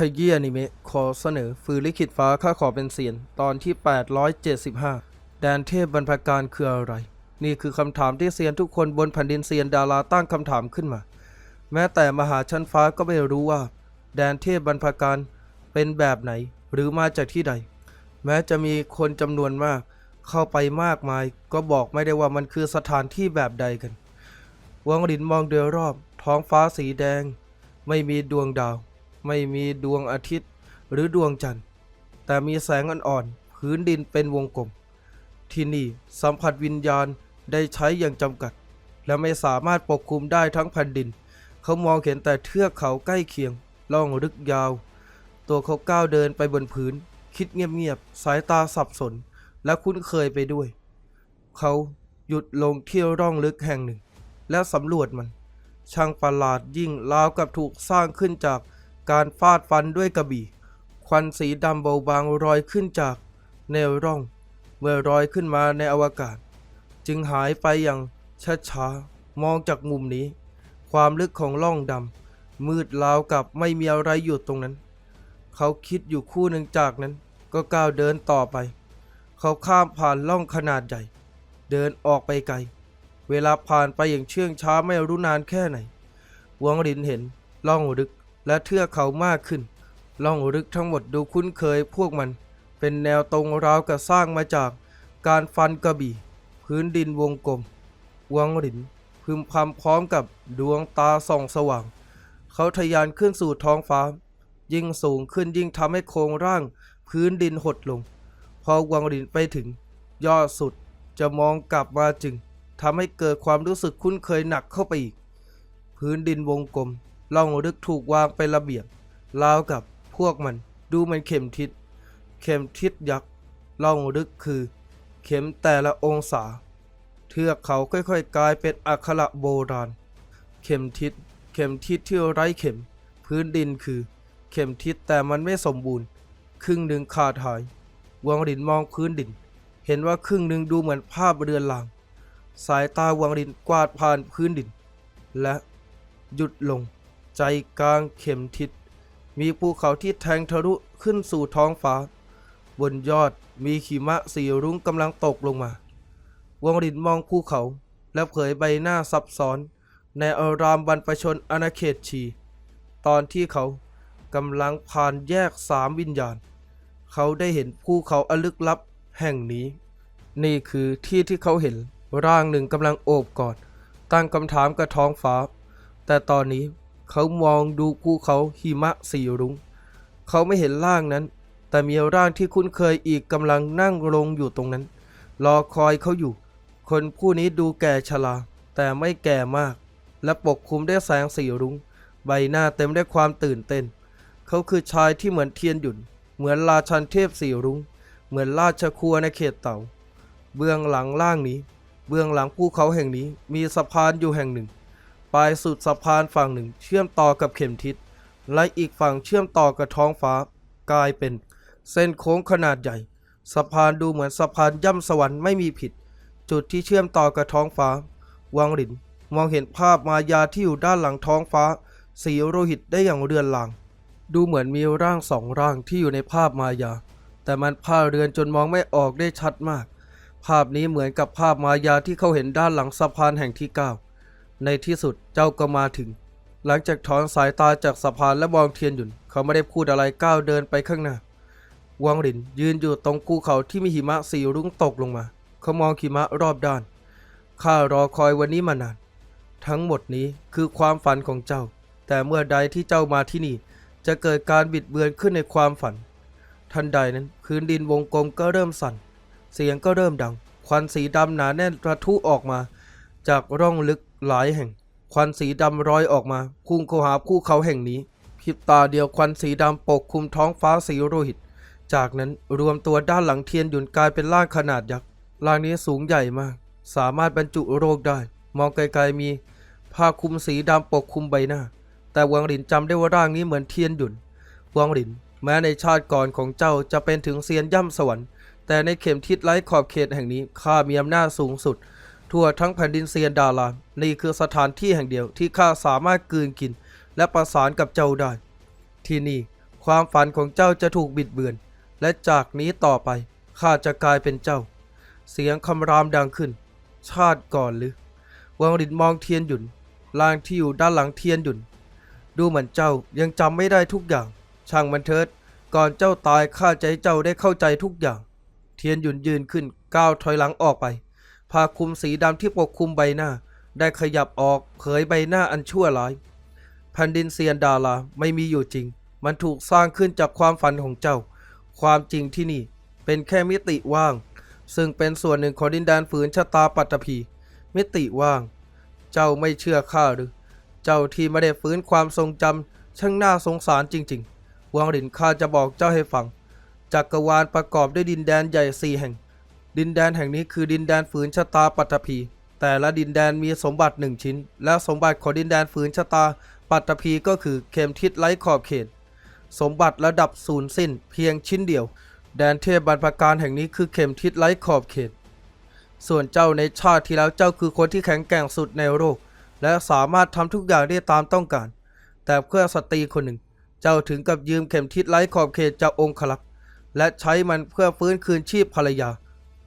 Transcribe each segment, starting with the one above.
ขยี้อนิเมะขอเสนอฟืนลิขิตฟ้าข้าขอเป็นเสียน ตอนที่ 875 แดนเทพบรรพการคืออะไร นี่คือคำถามที่เซียนทุกคนบนแผ่นดินเซียนดาราตั้งคำถามขึ้นมา แม้แต่มหาชั้นฟ้าก็ไม่รู้ว่า แดนเทพบรรพการเป็นแบบไหนหรือมาจากที่ใด แม้จะมีคนจำนวนมาก เข้าไปมากมาย ก็บอกไม่ได้ว่ามันคือสถานที่แบบใดกันวังหลินมองโดยรอบ ท้องฟ้าสีแดง ไม่มีดวงดาว ไม่มีดวงอาทิตย์หรือดวงจันทร์ แต่มีแสงอ่อนๆพื้นดินเป็นวงกลม ที่นี่สัมผัสวิญญาณได้ใช้อย่างจำกัด และไม่สามารถปกคลุมได้ทั้งแผ่นดิน เขามองเห็นแต่เทือกเขาใกล้เคียงล่องลึกยาว ตัวเขาก้าวเดินไปบนพื้น คิดเงียบๆสายตาสับสน และคุ้นเคยไปด้วย เขาหยุดลงที่ร่องลึกแห่งหนึ่ง และสำรวจมัน ช่างประหลาดยิ่งราวกับถูกสร้างขึ้นจาก การฟาดฟันด้วยกระบี่ ควันสีดำเบาบางลอยขึ้นจากแนวร่อง เมื่อลอยขึ้นมาในอวกาศ จึงหายไปอย่างช้าๆมองจากมุมนี้ ความลึกของร่องดำมืดราวกับไม่มีอะไรอยู่ตรงนั้น เขาคิดอยู่คู่หนึ่งจากนั้นก็ก้าวเดินต่อไป เขาข้ามผ่านร่องขนาดใหญ่ เดินออกไปไกล เวลาผ่านไปอย่างเชื่องช้าไม่รู้นานแค่ไหนหวงหลินเห็นล่องลึก และเทือกเขามากขึ้น ล่องลึกทั้งหมดดูคุ้นเคยพวกมัน เป็นแนวตรงราวกับสร้างมาจากการฟันกระบี่ พื้นดินวงกลมหวงหลินพึมพำพร้อมกับดวงตาส่องสว่าง เขาทะยานขึ้นสู่ท้องฟ้า ยิ่งสูงขึ้นยิ่งทำให้โครงร่างพื้นดินหดลง พอวังหลินไปถึง ยอดสุดจะมองกลับมาจึงทำให้เกิดความรู้สึกคุ้นเคยหนักเข้าไปอีก พื้นดินวงกลม ล่องลึกถูกวางเป็นระเบียบราวกับพวกมันดูเหมันเข็มทิศ เข็มทิศยักษ์ล่องลึกคือ เข็มแต่ละองศา เทือกเขาค่อยๆ กลายเป็นอักขระโบราณ เข็มทิศ เข็มทิศที่ไร้เข็ม พื้นดินคือ เข็มทิศแต่มันไม่สมบูรณ์ ครึ่งหนึ่งขาดหาย วังหลินมองพื้นดิน เห็นว่าครึ่งหนึ่งดูเหมือนภาพเรือนราง สายตาวังหลินกวาดผ่านพื้นดิน และหยุดลง ใจกลางเข็มทิศ มีภูเขาที่แทงทะลุขึ้นสู่ท้องฟ้า บนยอดมีหิมะสีรุ้งกำลังตกลงมา วังหลินมองภูเขาและเผยใบหน้าซับซ้อน ในอารามบรรพชนอาณาเขตชี ตอนที่เขากำลังผ่านแยกสามวิญญาณ เขาได้เห็นภูเขาอลึกลับแห่งนี้ นี่คือที่ที่เขาเห็นร่างหนึ่งกำลังโอบกอด ตั้งคำถามกับท้องฟ้า แต่ตอนนี้ เขามองดูภูเขาหิมะสีรุง้ง เขาไม่เห็นร่างนั้น แต่มีร่างที่คุ้นเคยอีกกำลังนั่งลงอยู่ตรงนั้น รอคอยเขาอยู่ คนผู้นี้ดูแก่ชราแต่ไม่แก่มาก และปกคลุมด้วยแสงสีรุง้ง ใบหน้าเต็มด้วยความตื่นเต้น เขาคือชายที่เหมือนเทียนหยุ่นเหมือนราชันเทพสีรุง้ง เหมือนราชครัวในเขตเต่า เบื้องหลังล่างนี้ เบื้องหลังภูเขาแห่งนี้มีสะพานอยู่แห่งหนึ่ง ปลายสุดสะพานฝั่งหนึ่งเชื่อมต่อกับเข็มทิศ และอีกฝั่งเชื่อมต่อกับท้องฟ้ากลายเป็น เส้นโค้งขนาดใหญ่ สะพานดูเหมือนสะพานย่ำสวรรค์ไม่มีผิด จุดที่เชื่อมต่อกับท้องฟ้า วังหลินมองเห็นภาพมายาที่อยู่ด้านหลังท้องฟ้า สีโลหิตได้อย่างเรือนราง ดูเหมือนมีร่างสองร่างที่อยู่ในภาพมายา แต่มันผ้าเรือนจนมองไม่ออกได้ชัดมาก ภาพนี้เหมือนกับภาพมายาที่เขาเห็นด้านหลังสะพานแห่งที่เก้า ในที่สุดเจ้าก็มาถึง หลังจากถอนสายตาจากสะพานและมองเทียนหยุน เขาไม่ได้พูดอะไรก้าวเดินไปข้างหน้า วังหลินยืนอยู่ตรงภูเขาที่มีหิมะสีรุ้งตกลงมา เขามองหิมะรอบด้าน ข้ารอคอยวันนี้มานาน ทั้งหมดนี้คือความฝันของเจ้า แต่เมื่อใดที่เจ้ามาที่นี่ จะเกิดการบิดเบือนขึ้นในความฝัน ทันใดนั้นพื้นดินวงกลมก็เริ่มสั่น เสียงก็เริ่มดัง ควันสีดำหนาแน่นระทุออกมา จากร่องลึก หลายแห่ง ควันสีดำร้อยออกมาพุ่งเข้าหาภูเขาแห่งนี้พริบตาเดียวควันสีดำปกคลุมท้องฟ้าสีโลหิต จากนั้นรวมตัวด้านหลังเทียนหยุนกลายเป็นร่างขนาดยักษ์ร่างนี้สูงใหญ่มาก สามารถบรรจุโรคได้ มองไกลๆมีผ้าคลุมสีดำปกคลุมใบหน้า แต่วังหลินจำได้ว่าร่างนี้เหมือนเทียนหยุนวังหลิน แม้ในชาติก่อนของเจ้าจะเป็นถึงเซียนย่ำสวรรค์ แต่ในเข็มทิศไร้ขอบเขตแห่งนี้ข้ามีอำนาจสูงสุด ทั่วทั้งแผ่นดินเซียนดารานี่คือสถานที่แห่งเดียวที่ข้าสามารถกืนกิน และประสานกับเจ้าได้ ที่นี่ความฝันของเจ้าจะถูกบิดเบือน และจากนี้ต่อไปข้าจะกลายเป็นเจ้า เสียงคำรามดังขึ้น ชาติก่อนหรือวังหลินมองเทียนหยุนลางที่อยู่ด้านหลังเทียนหยุน ดูเหมือนเจ้ายังจำไม่ได้ทุกอย่าง ช่างมันเถิด ก่อนเจ้าตายข้าจะให้เจ้าได้เข้าใจทุกอย่าง เทียนหยุนยืนขึ้นก้าวถอยหลังออกไป ผ้าคลุมสีดำที่ปกคลุมใบหน้า ได้ขยับออกเผยใบหน้าอันชั่วร้ายแผ่นดินเซียนดาราไม่มีอยู่จริง มันถูกสร้างขึ้นจากความฝันของเจ้า ความจริงที่นี่เป็นแค่มิติว่าง ซึ่งเป็นส่วนหนึ่งของดินแดนฝืนชะตาปัตตภีมิติว่าง เจ้าไม่เชื่อข้าหรือ เจ้าที่ไม่ได้ฟื้นความทรงจำช่างน่าสงสารจริง ๆ วังหลินข้าจะบอกเจ้าให้ฟังจักรวาลประกอบด้วยดินแดนใหญ่สี่แห่ง ดินแดนแห่งนี้คือดินแดนฝืนชะตาปัตตภีแต่ละดินแดนมีสมบัติหนึ่งชิ้น และสมบัติของดินแดนฝืนชะตา ปัตตภีก็คือเข็มทิศไร้ขอบเขต สมบัติระดับศูนย์สิ้นเพียงชิ้นเดียว แดนเทพบรรพการแห่งนี้คือเข็มทิศไร้ขอบเขต ส่วนเจ้าในชาติที่แล้วเจ้าคือคนที่แข็งแกร่งสุดในโลกและสามารถทำทุกอย่างได้ตามต้องการ แต่เพื่อสตรีคนหนึ่ง เจ้าถึงกับยืมเข็มทิศไร้ขอบเขตจากองคลักษ์และใช้มันเพื่อฟื้นคืนชีพภรรยา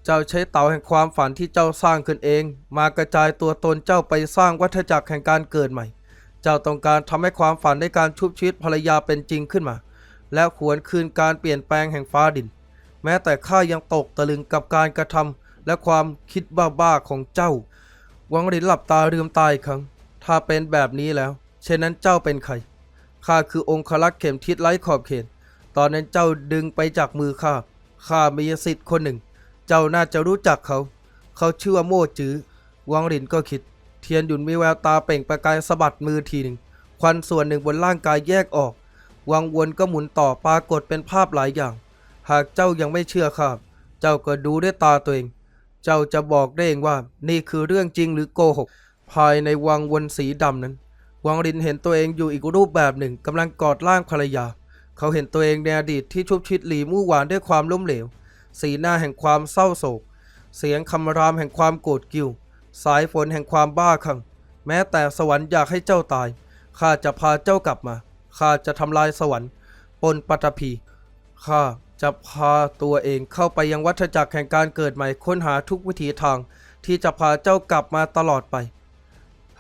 เจ้าใช้เต่าแห่งความฝันที่เจ้าสร้างขึ้นเอง มากระจายตัวตนเจ้าไปสร้างวัฏจักรแห่งการเกิดใหม่ เจ้าต้องการทำให้ความฝันในการชุบชีวิตภรรยาเป็นจริงขึ้นมา และขวนคืนการเปลี่ยนแปลงแห่งฟ้าดิน แม้แต่ข้ายังตกตะลึงกับการกระทำและความคิดบ้าๆของเจ้า วังหลินหลับตาลืมตาอีกครั้ง ถ้าเป็นแบบนี้แล้ว เช่นนั้นเจ้าเป็นใคร ข้าคือองคลักษ์เข็มทิศไร้ขอบเขต ตอนนั้นเจ้าดึงไปจากมือข้า ข้ามีสิทธิ์คนหนึ่ง เจ้าน่าจะรู้จักเขา เขาชื่อว่าโม่จื้อวังหลินก็คิด เทียนหยุนมีแววตาเปล่งประกายสะบัดมือทีหนึ่ง ควันส่วนหนึ่งบนร่างกายแยกออก วังวนก็หมุนต่อปรากฏเป็นภาพหลายอย่าง หากเจ้ายังไม่เชื่อข้าเจ้าก็ดูด้วยตาตัวเอง เจ้าจะบอกได้เองว่า นี่คือเรื่องจริงหรือโกหก ภายในวังวนสีดำนั้น วังรินเห็นตัวเองอยู่อีกรูปแบบหนึ่งกำลังกอดร่างภรรยา เขาเห็นตัวเองในอดีตที่ชุบชิดหลีมู่หวานด้วยความล้มเหลว สีหน้าแห่งความเศร้าโศก เสียงคำรามแห่งความโกรธกิ้วสายฝนแห่งความบ้าคลั่ง แม้แต่สวรรค์อยากให้เจ้าตาย ข้าจะพาเจ้ากลับมา ข้าจะทำลายสวรรค์ปนปัตภีข้าจะพาตัวเองเข้าไปยังวัฏจักรแห่งการเกิดใหม่ค้นหาทุกวิถีทาง ที่จะพาเจ้ากลับมาตลอดไป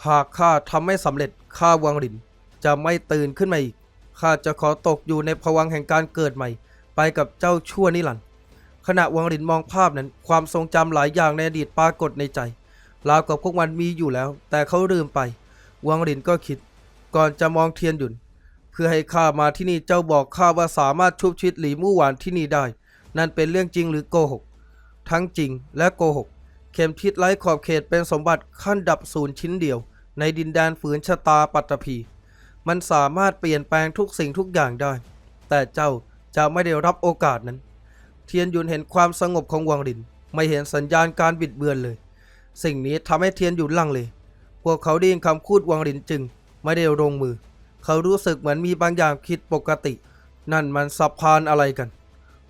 หากข้าทำไม่สำเร็จข้าวังหลินจะไม่ตื่นขึ้นมาอีกข้าจะขอตกอยู่ในภวังแห่งการเกิดใหม่ ไปกับเจ้าชั่วนิรันดร์ ขณะวังหลินมองภาพนั้น ความทรงจำหลายอย่างในอดีตปรากฏในใจ ราวกับพวกมันมีอยู่แล้ว แต่เขาลืมไป วังหลินก็คิด ก่อนจะมองเทียนหยุน เพื่อให้ข้ามาที่นี่เจ้าบอกข้าว่าสามารถชุบชีวิตหลีมู่หวานที่นี่ได้ นั่นเป็นเรื่องจริงหรือโกหก ทั้งจริงและโกหก เข็มทิศไร้ขอบเขตเป็นสมบัติขั้นดับศูนย์ชิ้นเดียว ในดินแดนฝืนชะตาปัตตภีมันสามารถเปลี่ยนแปลงทุกสิ่งทุกอย่างได้ แต่เจ้าจะไม่ได้รับโอกาสนั้น ทียนยุนเห็นความสงบของวังลิน ไม่เห็นสัญญาณการบิดเบือนเลย สิ่งนี้ทำให้เทียนยุนลังเล พวกเขาได้ยินคำพูดวังลินจึง ไม่ได้ลงมือ เขารู้สึกเหมือนมีบางอย่างผิดปกติ นั่นมันสะพานอะไรกัน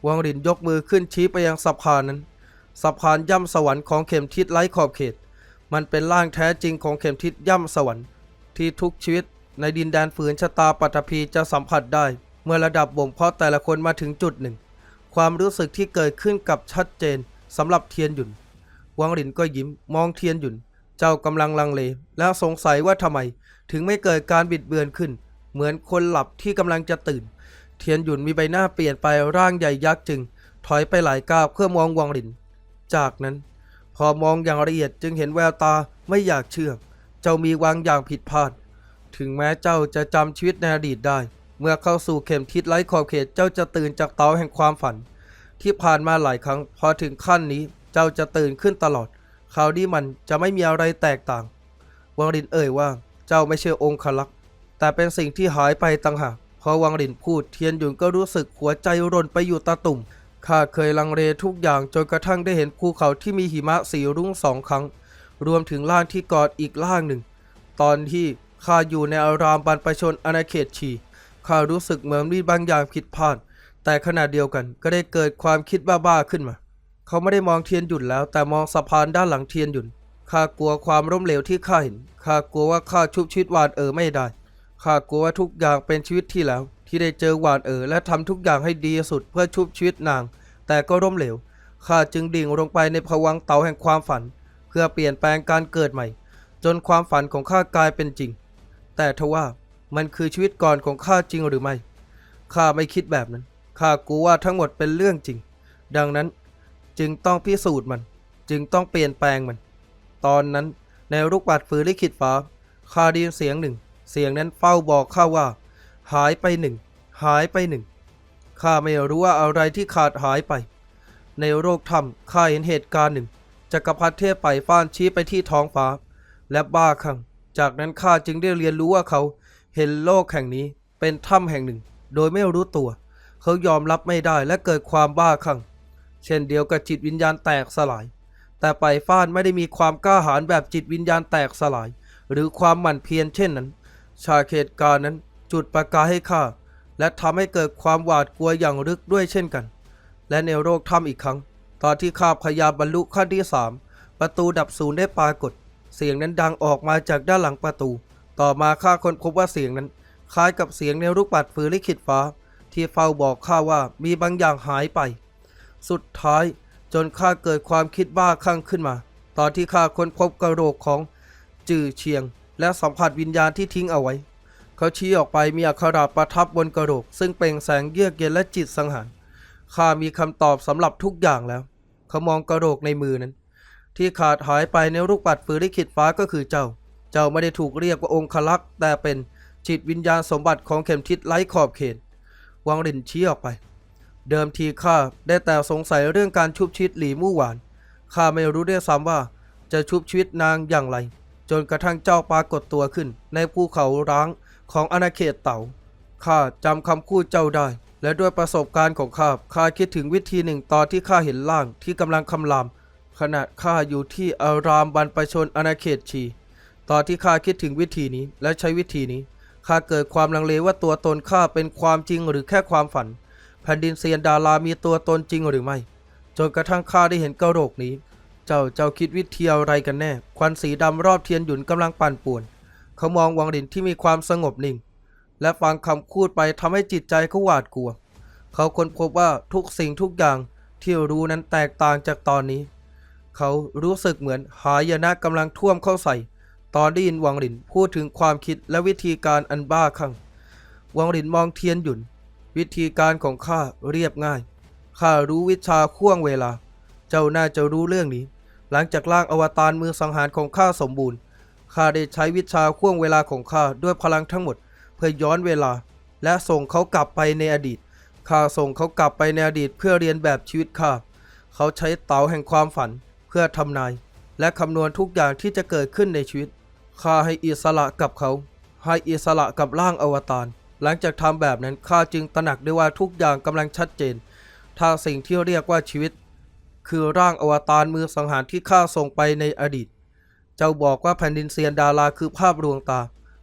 วังลินยกมือขึ้นชี้ไปยังสะพานนั้นสะพานย่ำสวรรค์ของเข็มทิศไร้ขอบเขต มันเป็นร่างแท้จริงของเข็มทิศย่ำสวรรค์ ที่ทุกชีวิตในดินแดนฝืนชะตาปัตตภีจะสัมผัสได้ เมื่อระดับบ่มเพาะแต่ละคนมาถึงจุดหนึ่ง ความรู้สึกที่เกิดขึ้นกับชัดเจนสำหรับเทียนหยุนวังหลินก็ยิ้มมองเทียนหยุน เจ้ากำลังลังเล และสงสัยว่าทำไม ถึงไม่เกิดการบิดเบือนขึ้น เหมือนคนหลับที่กำลังจะตื่น เทียนหยุนมีใบหน้าเปลี่ยนไปร่างใหญ่ยักษ์จึง ถอยไปหลายก้าวเพื่อมองวังหลิน จากนั้น พอมองอย่างละเอียดจึงเห็นแววตาไม่อยากเชื่อ เจ้ามีวางอย่างผิดพลาด ถึงแม้เจ้าจะจำชีวิตในอดีตได้ เมื่อเข้าสู่เข็มทิศไร้ขอบเขตเจ้าจะตื่นจากเตาแห่งความฝัน ที่ผ่านมาหลายครั้งพอถึงขั้นนี้เจ้าจะตื่นขึ้นตลอดคราวนี้มันจะไม่มีอะไรแตกต่าง วังลินเอ่ยว่าเจ้าไม่ใช่องคลักษ์แต่เป็นสิ่งที่หายไปต่างหากพอวังลินพูดเทียนหยุนก็รู้สึกหัวใจร่นไปอยู่ตาตุ่มข้าเคยลังเลทุกอย่างจนกระทั่งได้เห็นภูเขาที่มีหิมะสีรุ้งสองครั้ง รวมถึงล่างที่กอดอีกล่างหนึ่ง ตอนที่ข้าอยู่ในอารามบรรพชนอาณาเขตชี ข้ารู้สึกเหมือนมีบางอย่างผิดพลาด แต่ขณะเดียวกันก็ได้เกิดความคิดบ้าๆขึ้นมา เขาไม่ได้มองเทียนหยุนแล้ว แต่มองสะพานด้านหลังเทียนหยุนข้ากลัวความล้มเหลวที่ข้าเห็นข้ากลัวว่าข้าชุบชีวิตวานเออไม่ได้ข้ากลัวว่าทุกอย่างเป็นชีวิตที่แล้ว ที่ได้เจอหวานเออและทำทุกอย่างให้ดีสุดเพื่อชุบชีวิตนาง แต่ก็ล้มเหลวข้าจึงดิ่งลงไปในภวังเตาแห่งความฝัน เพื่อเปลี่ยนแปลงการเกิดใหม่ จนความฝันของข้ากลายเป็นจริง แต่ทว่า มันคือชีวิตก่อนของข้าจริงหรือไม่ข้าไม่คิดแบบนั้นข้ากลัวว่าทั้งหมดเป็นเรื่องจริง ดังนั้นจึงต้องพิสูจน์มัน จึงต้องเปลี่ยนแปลงมัน ตอนนั้นในลูกปัดฝืนลิขิตฟ้าข้าได้ยินเสียงหนึ่ง เสียงนั้นเฝ้าบอกข้าว่า หายไปหนึ่งหายไปหนึ่งข้าไม่รู้ว่าอะไรที่ขาดหายไป ในโรคถ้ำข้าเห็นเหตุการณ์หนึ่งจักรพรรดิเทพไปฟ้านชี้ไปที่ท้องฟ้า และบ้าคลั่งจากนั้นข้าจึงได้เรียนรู้ว่าเขา เห็นโลกแห่งนี้เป็นถ้ำแห่งหนึ่ง โดยไม่รู้ตัว เขายอมรับไม่ได้และเกิดความบ้าคลั่ง เช่นเดียวกับจิตวิญญาณแตกสลาย แต่ไปฟ้านไม่ได้มีความกล้าหาญแบบจิตวิญญาณแตกสลาย หรือความหมั่นเพียรเช่นนั้น ชาเหตุการณ์นั้นจุดประกายให้ข้าและทำให้เกิดความหวาดกลัวอย่างลึกด้วยเช่นกัน และในโรคถ้ำอีกครั้ง ตอนที่ข้าพยาบรรลุขั้นที่สามประตูดับศูนย์ได้ปรากฏ เสียงนั้นดังออกมาจากด้านหลังประตู ต่อมาข้าค้นพบว่าเสียงนั้น คล้ายกับเสียงในลูกปัดฝืนลิขิตฟ้า ที่เฝ้าบอกข้าว่ามีบางอย่างหายไป สุดท้ายจนข้าเกิดความคิดบ้าคลั่งขึ้นมา ตอนที่ข้าค้นพบกระโหลกของจื่อเชียง และสัมผัสวิญญาณที่ทิ้งเอาไว้ เขาชี้ออกไปมีอักขระประทับบนกระโหลก ซึ่งเปล่งแสงเยือกเย็นและจิตสังหารข้ามีคำตอบสำหรับทุกอย่างแล้ว เขามองกระโหลกในมือนั้น ที่ขาดหายไปในลูกปัดฝืนลิขิตฟ้าก็คือเจ้า เจ้าไม่ได้ถูกเรียกว่าองคลักษ์แต่เป็นจิตวิญญาณสมบัติของเข็มทิศไร้ขอบเขต วังรินชี้ออกไป เดิมทีข้าได้แต่สงสัยเรื่องการชุบชีวิตหลีมู่หวาน ข้าไม่รู้ด้วยซ้ำว่าจะชุบชีวิตนางอย่างไร จนกระทั่งเจ้าปรากฏตัวขึ้น ในภูเขาร้างของอาณาเขตเต่า ข้าจำคำพูดเจ้าได้ และด้วยประสบการณ์ของข้า ข้าคิดถึงวิธีหนึ่งตอนที่ข้าเห็นร่างที่กำลังคำราม ขณะข้าอยู่ที่อารามบรรพชนอาณาเขตชี ตอนที่ข้าคิดถึงวิธีนี้และใช้วิธีนี้ข้าเกิดความลังเลว่าตัวตนข้าเป็นความจริงหรือแค่ความฝัน แผ่นดินเซียนดารามีตัวตนจริงหรือไม่ จนกระทั่งข้าได้เห็นกระโหลกนี้ เจ้าเจ้าคิดวิธีอะไรกันแน่ ควันสีดำรอบเทียนหยุนกำลังปั่นป่วน เขามองวังดินที่มีความสงบนิ่ง และฟังคำพูดไปทำให้จิตใจเขาหวาดกลัว เขาค้นพบว่าทุกสิ่งทุกอย่างที่รู้นั้นแตกต่างจากตอนนี้ เขารู้สึกเหมือนหายนะกำลังท่วมเข้าใส่ ตอนได้ยินวังหลินพูดถึงความคิดและวิธีการอันบ้าคลั่งวังหลินมองเทียนหยุน วิธีการของข้าเรียบง่าย ข้ารู้วิชาข่วงเวลา เจ้าน่าจะรู้เรื่องนี้ หลังจากร่างอวตารมือสังหารของข้าสมบูรณ์ ข้าได้ใช้วิชาข่วงเวลาของข้าด้วยพลังทั้งหมด เพื่อย้อนเวลา และส่งเขากลับไปในอดีต ข้าส่งเขากลับไปในอดีตเพื่อเรียนแบบชีวิตข้า เขาใช้เต๋าแห่งความฝัน เพื่อทำนาย และคำนวณทุกอย่างที่จะเกิดขึ้นในชีวิต ข้าให้อิสระกับเขา ให้อิสระกับร่างอวตาร หลังจากทำแบบนั้นข้าจึงตระหนักได้ว่าทุกอย่างกำลังชัดเจน ถ้าสิ่งที่เรียกว่าชีวิต คือร่างอวตารมือสังหารที่ข้าส่งไปในอดีต เจ้าบอกว่าแผ่นดินเซียนดาราคือภาพลวงตา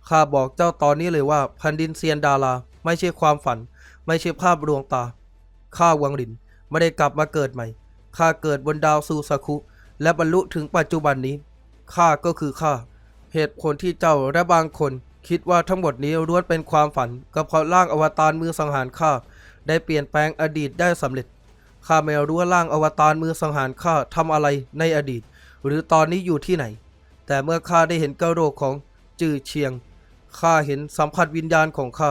ข้าบอกเจ้าตอนนี้เลยว่าแผ่นดินเซียนดาราไม่ใช่ความฝัน ไม่ใช่ภาพลวงตา ข้าวังลินไม่ได้กลับมาเกิดใหม่ ข้าเกิดบนดาวซูซาคุ และบรรลุถึงปัจจุบันนี้ ข้าก็คือข้า เหตุผลที่เจ้าและบางคน คิดว่าทั้งหมดนี้ล้วนเป็นความฝันก็เพราร่างอวตารมือสังหารข้าได้เปลี่ยนแปลงอดีตได้สำเร็จข้าไม่รู้ว่าร่างอวตารมือสังหารข้าทำอะไรในอดีต หรือตอนนี้อยู่ที่ไหน แต่เมื่อข้าได้เห็นกระโหลกของจื่อเชียงข้าเห็นสัมผัสวิญญาณของข้า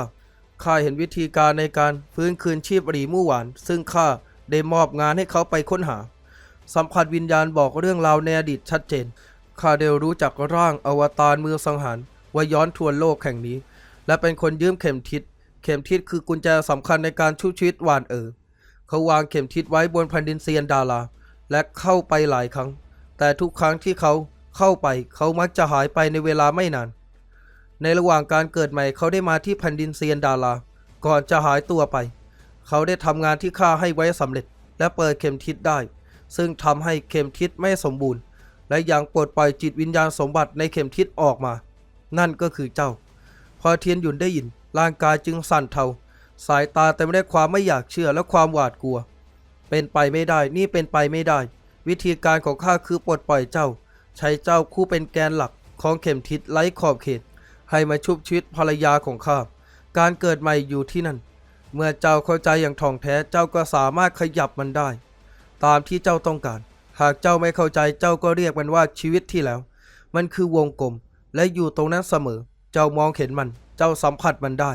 ข้าเห็นวิธีการในการฟื้นคืนชีพหรีมู่หวาน ซึ่งข้าได้มอบงานให้เขาไปค้นหา สัมผัสวิญญาณบอกเรื่องราวในอดีตชัดเจน ข้าได้รู้จักร่างอวตารมือสังหารว่าย้อนทวนโลกแห่งนี้ และเป็นคนยืมเข็มทิศ เข็มทิศคือกุญแจสำคัญในการชุบชีวิตหวานเอ๋อเขาวางเข็มทิศไว้บนแผ่นดินเซียนดาราและเข้าไปหลายครั้ง แต่ทุกครั้งที่เขาเข้าไปเขามักจะหายไปในเวลาไม่นาน ในระหว่างการเกิดใหม่เขาได้มาที่แผ่นดินเซียนดาราก่อนจะหายตัวไป เขาได้ทำงานที่ข้าให้ไว้สำเร็จ และเปิดเข็มทิศได้ ซึ่งทำให้เข็มทิศไม่สมบูรณ์ และยังปลดปล่อยจิตวิญญาณสมบัติในเข็มทิศออกมา นั่นก็คือเจ้า พอเทียนหยุนได้ยิน ร่างกายจึงสั่นเทา สายตาเต็มไปด้วยความไม่อยากเชื่อและความหวาดกลัว เป็นไปไม่ได้ นี่เป็นไปไม่ได้ วิธีการของข้าคือปลดปล่อยเจ้า ใช้เจ้าคู่เป็นแกนหลักของเข็มทิศไร้ขอบเขต ให้มาชุบชีวิตภรรยาของข้า การเกิดใหม่อยู่ที่นั่น เมื่อเจ้าเข้าใจอย่างท่องแท้ เจ้าก็สามารถขยับมันได้ ตามที่เจ้าต้องการ หากเจ้าไม่เข้าใจเจ้าก็เรียกมันว่าชีวิตที่แล้ว มันคือวงกลม และอยู่ตรงนั้นเสมอ เจ้ามองเห็นมัน เจ้าสัมผัสมันได้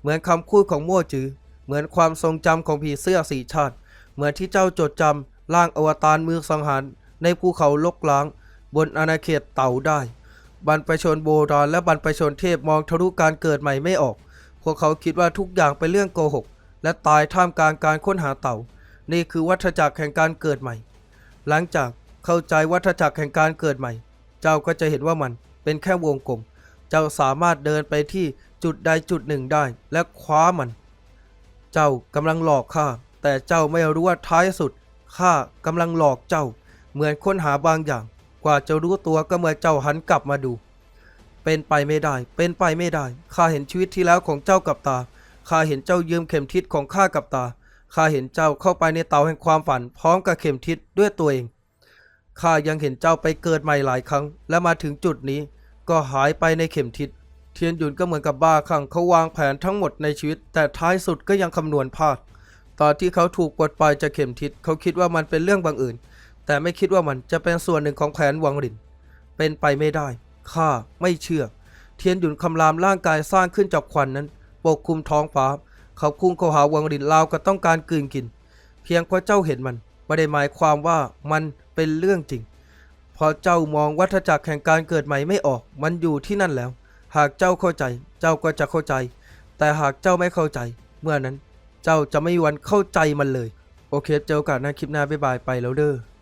เหมือนคำพูดของมั่วจือ เหมือนความทรงจำของผีเสื้อสีชาติ เหมือนที่เจ้าจดจำร่างอวตารมือสังหาร ในภูเขาลกล้าง บนอาณาเขตเต่าได้ บรรพชนโบราณและบรรพชนเทพมองทะลุการเกิดใหม่ไม่ออก พวกเขาคิดว่าทุกอย่างเป็นเรื่องโกหกและตายท่ามกลางการค้นหาเต่า นี่คือวัฏจักรแห่งการเกิดใหม่ หลังจากเข้าใจวัฏจักรแห่งการเกิดใหม่ เจ้าก็จะเห็นว่ามันเป็นแค่วงกลม เจ้าสามารถเดินไปที่จุดใดจุดหนึ่งได้ และคว้ามัน เจ้ากำลังหลอกข้า แต่เจ้าไม่รู้ว่าท้ายสุดข้ากำลังหลอกเจ้า เหมือนค้นหาบางอย่าง กว่าจะรู้ตัวก็เมื่อเจ้าหันกลับมาดู เป็นไปไม่ได้ เป็นไปไม่ได้ข้าเห็นชีวิตที่แล้วของเจ้ากับตาข้าเห็นเจ้ายืมเข็มทิศของข้ากับตา ข้าเห็นเจ้าเข้าไปในเตาแห่งความฝันพร้อมกับเข็มทิศด้วยตัวเอง ข้ายังเห็นเจ้าไปเกิดใหม่หลายครั้ง และมาถึงจุดนี้ก็หายไปในเข็มทิศ เทียนหยุนก็เหมือนกับบ้าคลั่งเขาวางแผนทั้งหมดในชีวิต แต่ท้ายสุดก็ยังคำนวณพลาด ตอนที่เขาถูกปลดปล่อยจากเข็มทิศเขาคิดว่ามันเป็นเรื่องบังเอิญแต่ไม่คิดว่ามันจะเป็นส่วนหนึ่งของแผนวังหลิน เป็นไปไม่ได้ ข้าไม่เชื่อ เทียนหยุนคำรามร่างกายสร้างขึ้นจากควันนั้น ปกคลุมท้องฟ้า เขาพุ่งเข้าหาวังหลินราวกับต้องการกลืนกิน เพียงเพราะเจ้าเห็นมันไม่ได้หมายความว่ามันเป็นเรื่องจริง เพราะเจ้ามองวัฏจักรแห่งการเกิดใหม่ไม่ออก มันอยู่ที่นั่นแล้ว หากเจ้าเข้าใจ เจ้าก็จะเข้าใจ แต่หากเจ้าไม่เข้าใจ เมื่อนั้น เจ้าจะไม่มีวันเข้าใจมันเลย โอเคเจอกันในะคลิปหน้าบ๊ายบายไปแล้วเด้อ